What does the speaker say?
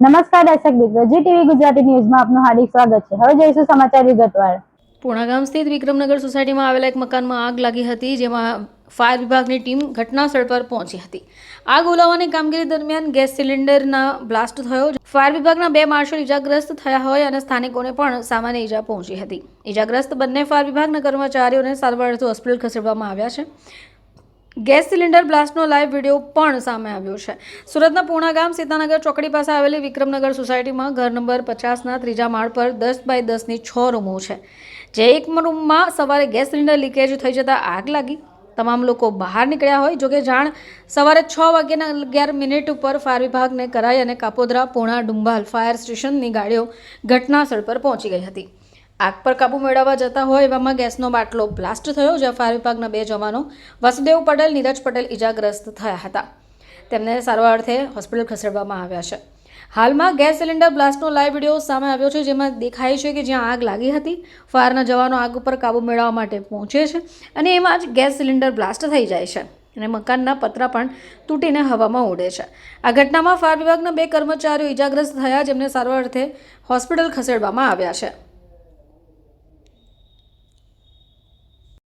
નમસ્કાર દર્શક મિત્રો, જી ટીવી ગુજરાતી ન્યૂઝમાં આપનું હાર્દિક સ્વાગત છે. હવે જોઈશું સમાચાર વિગતવાર. પૂર્ણા ગામ સ્થિત વિક્રમનગર સોસાયટીમાં આવેલા એક મકાનમાં આગ લાગી હતી, જેમાં ફાયર વિભાગની ટીમ ઘટના સ્થળ પર પહોંચી હતી. આગ ઓલાવવાની કામગીરી દરમિયાન ગેસ સિલિન્ડરના બ્લાસ્ટ થયો. ફાયર વિભાગના બે માર્શલ ઇજાગ્રસ્ત થયા હોય અને સ્થાનિકોને પણ સામાન્ય ઈજા પહોંચી હતી. ઇજાગ્રસ્ત બંને ફાયર વિભાગના કર્મચારીઓને સારવાર અર્થે હોસ્પિટલ ખસેડવામાં આવ્યા છે. ગેસ સિલિન્ડર બ્લાસ્ટનો લાઈવ વીડિયો પણ સામે આવ્યો છે. સુરતના પૂર્ણા ગામ સીતાનગર ચોકડી પાસે આવેલી વિક્રમનગર સોસાયટીમાં ઘર નંબર પચાસના ત્રીજા માળ પર દસ બાય દસની છ રૂમો છે. જે એક રૂમમાં સવારે ગેસ સિલિન્ડર લીકેજ થઈ જતાં આગ લાગી. તમામ લોકો બહાર નીકળ્યા હોય, જોકે જાણ સવારે છ વાગ્યાના અગિયાર મિનિટ ઉપર ફાયર વિભાગને કરાઈ અને કાપોદ્રા પૂણા ડુંબાલ ફાયર સ્ટેશનની ગાડીઓ ઘટના સ્થળ પર પહોંચી ગઈ હતી. આગ પર કાબુ મેળવવા જતા હોય એવામાં ગેસનો બાટલો બ્લાસ્ટ થયો, જ્યાં ફાયર વિભાગના બે જવાનો વસુદેવ પટેલ, નીરજ પટેલ ઇજાગ્રસ્ત થયા હતા. તેમને સારવાર અર્થે હોસ્પિટલ ખસેડવામાં આવ્યા છે. હાલમાં ગેસ સિલિન્ડર બ્લાસ્ટનો લાઈવ વીડિયો સામે આવ્યો છે, જેમાં દેખાય છે કે જ્યાં આગ લાગી હતી. ફાયરના જવાનો આગ ઉપર કાબુ મેળવવા માટે પહોંચે છે અને એમાં જ ગેસ સિલિન્ડર બ્લાસ્ટ થઈ જાય છે અને મકાનના પતરા પણ તૂટીને હવામાં ઉડે છે. આ ઘટનામાં ફાયર વિભાગના બે કર્મચારીઓ ઇજાગ્રસ્ત થયા, જેમને સારવાર અર્થે હોસ્પિટલ ખસેડવામાં આવ્યા છે.